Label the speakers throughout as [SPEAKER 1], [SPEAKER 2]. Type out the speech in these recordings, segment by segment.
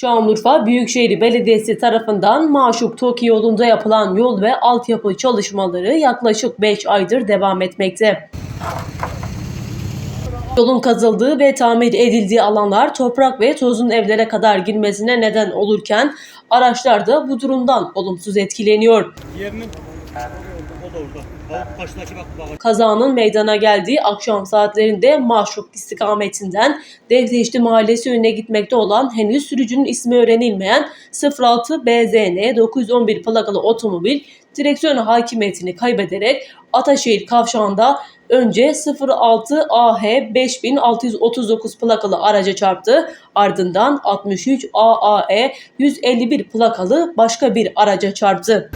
[SPEAKER 1] Şanlıurfa Büyükşehir Belediyesi tarafından Maşuk Toki yolunda yapılan yol ve altyapı çalışmaları yaklaşık 5 aydır devam etmekte. Yolun kazıldığı ve tamir edildiği alanlar toprak ve tozun evlere kadar girmesine neden olurken araçlar da bu durumdan olumsuz etkileniyor.
[SPEAKER 2] Yerinin
[SPEAKER 1] Kazanın meydana geldiği akşam saatlerinde Maşuk istikametinden Devdeşti Mahallesi yönüne gitmekte olan henüz sürücünün ismi öğrenilmeyen 06 BZN 911 plakalı otomobil direksiyon hakimiyetini kaybederek Ataşehir kavşağında önce 06 AH 5639 plakalı araca çarptı. Ardından 63 AAE 151 plakalı başka bir araca çarptı.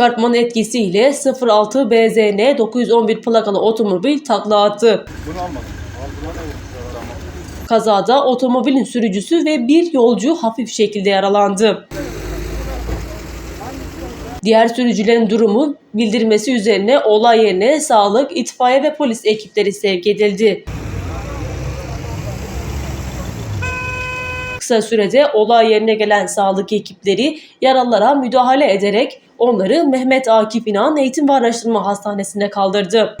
[SPEAKER 1] Çarpmanın etkisiyle 06 BZN 911 plakalı otomobil takla attı. Kazada otomobilin sürücüsü ve bir yolcu hafif şekilde yaralandı. Diğer sürücülerin durumu bildirmesi üzerine olay yerine sağlık, itfaiye ve polis ekipleri sevk edildi. Kısa sürede olay yerine gelen sağlık ekipleri yaralılara müdahale ederek onları Mehmet Akif İnan Eğitim ve Araştırma Hastanesi'ne kaldırdı.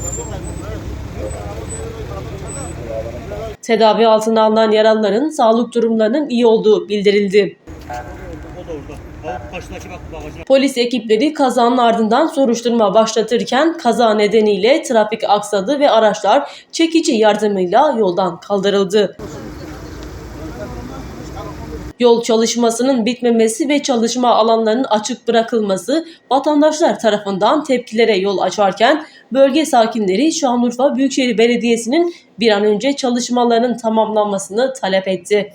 [SPEAKER 1] Tedavi altına alınan yaralıların sağlık durumlarının iyi olduğu bildirildi. Polis ekipleri kazanın ardından soruşturma başlatırken kaza nedeniyle trafik aksadı ve araçlar çekici yardımıyla yoldan kaldırıldı. Yol çalışmasının bitmemesi ve çalışma alanlarının açık bırakılması vatandaşlar tarafından tepkilere yol açarken bölge sakinleri Şanlıurfa Büyükşehir Belediyesi'nin bir an önce çalışmalarının tamamlanmasını talep etti.